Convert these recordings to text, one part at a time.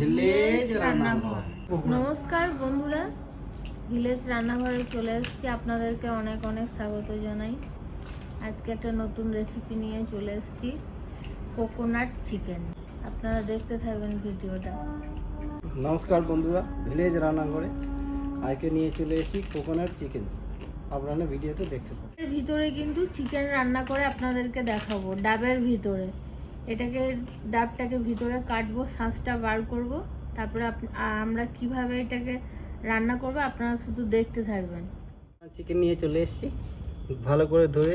Village রান্নাঘর। নমস্কার বন্ধুরা ভিলেজ রান্নাঘরে চলে এসেছি আপনাদেরকে অনেক অনেক স্বাগত জানাই। আজকে একটা নতুন রেসিপি নিয়ে চলে এসেছি কোকোনাট চিকেন আপনারা দেখতে থাকবেন ভিডিওটা। নমস্কার বন্ধুরা ভিলেজ রান্নাঘরে আজকে নিয়ে চলে এসেছি কোকোনাট চিকেন আপনারা ভিডিওতে দেখতে পাবেন। ভিতরে কিন্তু চিকেন রান্না করে আপনাদেরকে দেখাবো ডাবের ভিতরে। এটাকে ডাবটাকে ভিতরে কাটবো শাঁসটা বার করব। তারপরে আমরা কীভাবে এটাকে রান্না করব আপনারা শুধু দেখতে থাকবেন। চিকেন নিয়ে চলে এসেছি। ভালো করে ধরে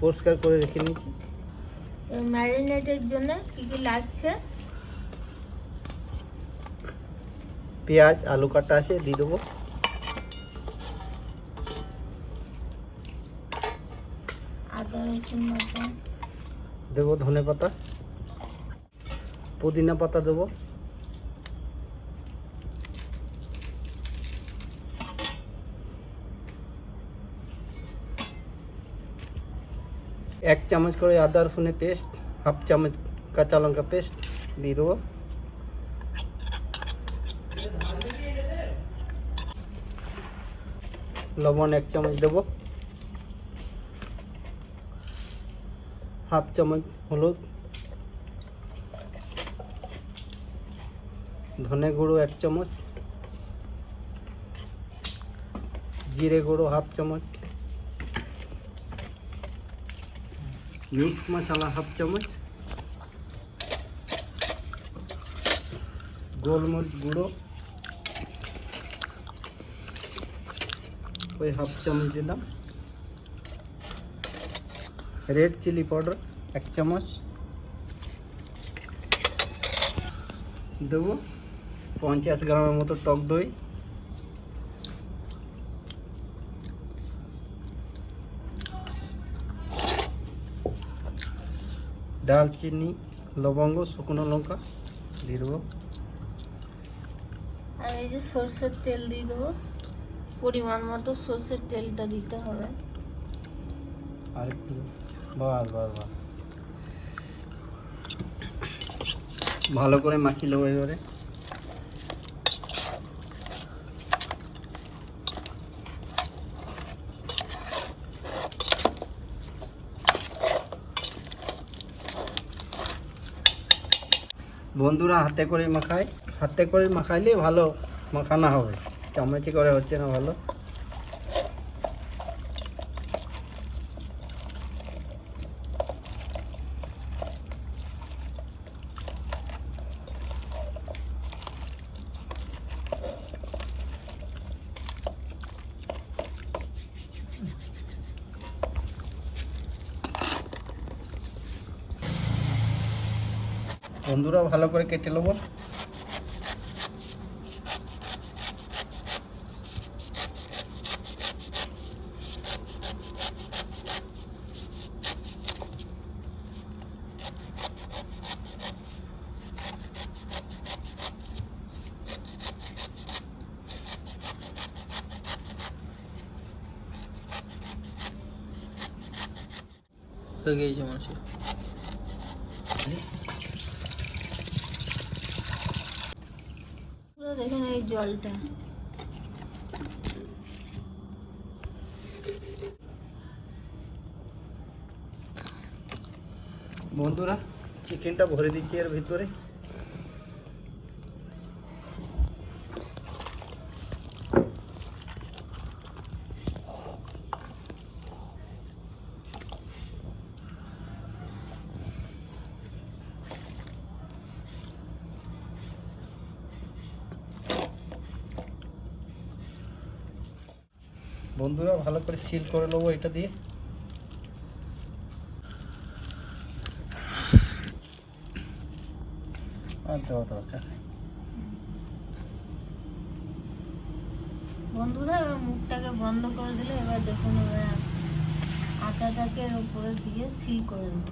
পরিষ্কার করে রেখে নিয়েছি। ম্যারিনেটের জন্য কি কি লাগছে? পেঁয়াজ আলু কাটা আছে দিয়ে দেবো। আদা রসুন বাটা। দেবো, ধনে পাতা। পুদিনা পাতা দেবো। এক চামচ করে আদা রসুনের পেস্ট, হাফ চামচ কাঁচা লঙ্কা পেস্ট দিয়ে দেবো। লবণ এক চামচ দেবো। হাফ চামচ হলুদ ধনে গুঁড়ো এক চামচ জিরে গুঁড়ো হাফ চামচ মিক্স মশলা হাফ চামচ গোলমরিচ গুঁড়ো ওই হাফ চামচ দিলাম রেড চিলি পাউডার এক চামচ। দেবো পঞ্চাশ গ্রামের মতো টক দই। ডালচিনি লবঙ্গ শুকনো লঙ্কা দিয়ে দেবো। আর এই যে সর্ষের তেল দিয়ে দেবো। পরিমাণ মতো সর্ষের তেলটা দিতে হবে। আর একটু বাস বাস বাস ভালো করে মাখিয়ে নেব এবারে। বন্ধুরা, হাতে করে মাখায় হাতে করে মাখাইলে ভালো মাখানো হবে। চামচে করে হচ্ছে না ভালো। বন্ধুরা ভালো করে কেটে নেব। হয়ে গিয়েছে মাছে এই জলটা। বন্ধুরা চিকেনটা ভরে দিচ্ছি এর ভিতরে। বন্ধুরা ভালো করে সিল করে নেব এটা দিয়ে। আর দেওয়া দরকার বন্ধুরা এবার মুখটাকে বন্ধ করে দিলে এবার দেখুন এবার আ- আটাটাকে এর উপরে দিয়ে সিল করে দেবো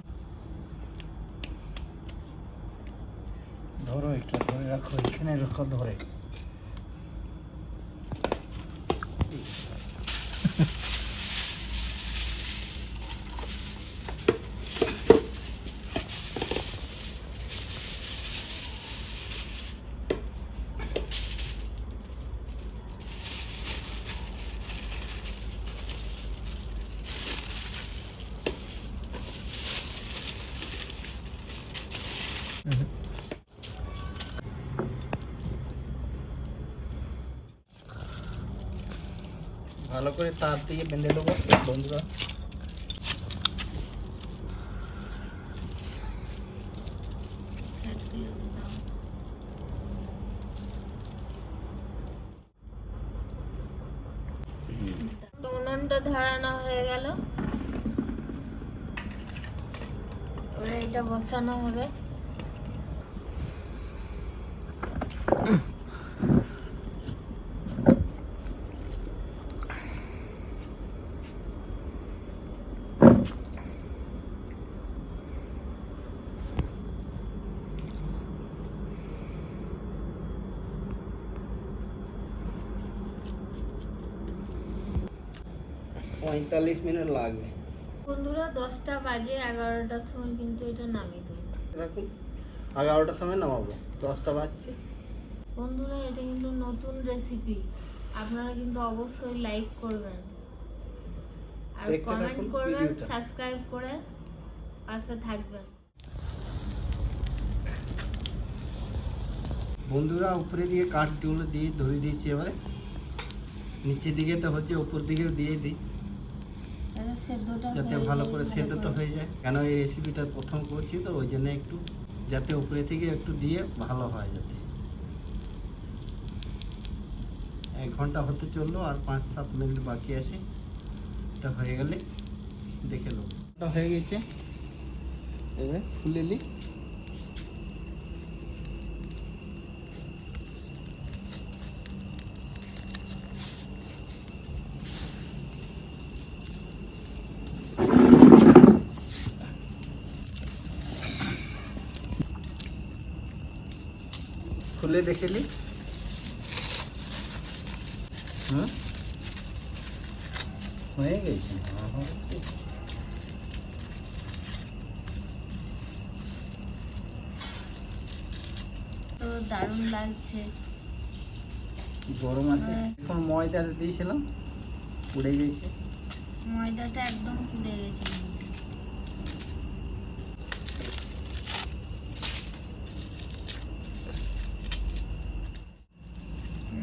ধরো এটা ধরে রাখো এখানে রাখো ধরে। ভালো করে তার দিয়ে বেঁধে দেবো বন্ধুরা। ধারানো ধরানো হয়ে গেল। এটা বসানো হবে। পঁয়তাল্লিশ মিনিট লাগবে। বন্ধুরা দশটা বাজে এগারোটার সময় কিন্তু এটা নামিয়ে দেবো। রাখুন এগারোটার সময় নামাবো দশটা বাজছে। বন্ধুরা এটা কিন্তু নতুন রেসিপি আপনারা কিন্তু অবশ্যই লাইক করবেন। আর কমেন্ট করবেন সাবস্ক্রাইব করে পাশে থাকবেন। বন্ধুরা উপরে দিয়ে কাঠগুলো দিয়ে ধরে দিয়েছি এবারে। নিচের দিকে তো হচ্ছে উপর দিকেও দিয়ে দিই। যাতে ভালো করে সেদ্ধটা হয়ে যায়। কেন এই রেসিপিটা প্রথম করছি তো ওই জন্য একটু যাতে উপরে থেকে একটু দিয়ে ভালো হয় যাতে। এক ঘণ্টা হতে চলল আর পাঁচ সাত মিনিট বাকি আছে। এটা হয়ে গেলে দেখে নেব। হয়ে গেছে। এবার নিই। খুলে দেখে নি হুম? হয়ে গেছে। তো দারুণ লাগছে। গরম আছে। হ্যাঁ। এখন ময়দা দিয়েছিলাম উড়ে গেছে। ময়দাটা একদম পুড়ে গেছে কিন্তু।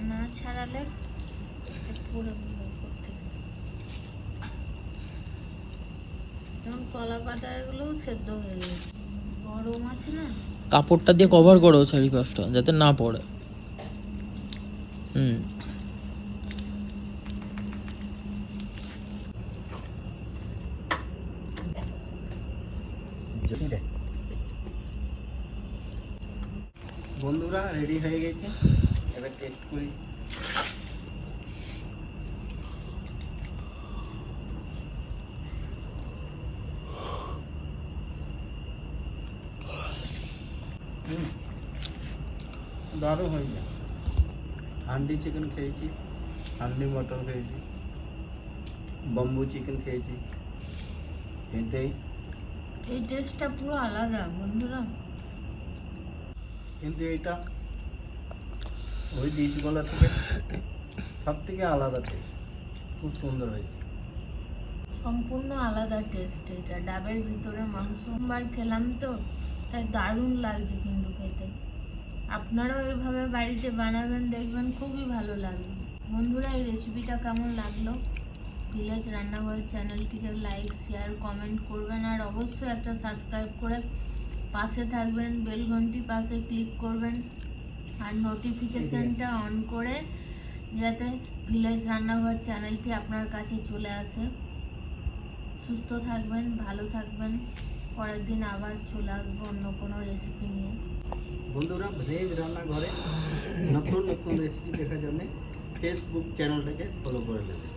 না ছাড়ালে পুরো যেমন কলা পাতা এগুলোও সেদ্ধ হয়ে গেছে। গরম আছে না? কাপড়টা দিয়ে কভার করো চারিপাশটা যাতে না পড়ে। হুম। দেখ বন্ধুরা রেডি হয়ে গেছে। এবার টেস্ট করি। দারুণ হয়েছে হান্ডি চিকেন খেয়েছি হান্ডি মটন খেয়েছি বম্বু চিকেন খেয়েছি। এটাই এই টেস্টটা পুরো আলাদা বন্ধুরা। কিন্তু এটা ওই ডিশগুলো থেকে সব থেকে আলাদা টেস্ট খুব সুন্দর হয়েছে। সম্পূর্ণ আলাদা টেস্ট এটা। ডাবের ভিতরে মাংস বার খেলাম তো, তাই দারুণ লাগছে কিন্তু খেতে। আপনারাও এভাবে বাড়িতে বানাবেন, দেখবেন খুবই ভালো লাগবে। বন্ধুরা, এই রেসিপিটা কেমন লাগল? ভিলেজ রান্নাঘর চ্যানেলটিকে লাইক শেয়ার কমেন্ট করবেন, আর অবশ্যই একটা সাবস্ক্রাইব করে পাশে থাকবেন বেল ঘন্টি পাশে ক্লিক করবেন। আর নোটিফিকেশনটা অন করে যাতে ভিলেজ রান্নাঘর চ্যানেলটি আপনার কাছে চলে আসে। সুস্থ থাকবেন, ভালো থাকবেন। পরের দিন আবার চলে আসব অন্য কোনো রেসিপি নিয়ে। বন্ধুরা ভেজ রান্নাঘরে নতুন নতুন রেসিপি দেখার জন্য ফেসবুক চ্যানেলটাকে ফলো করে নেবেন।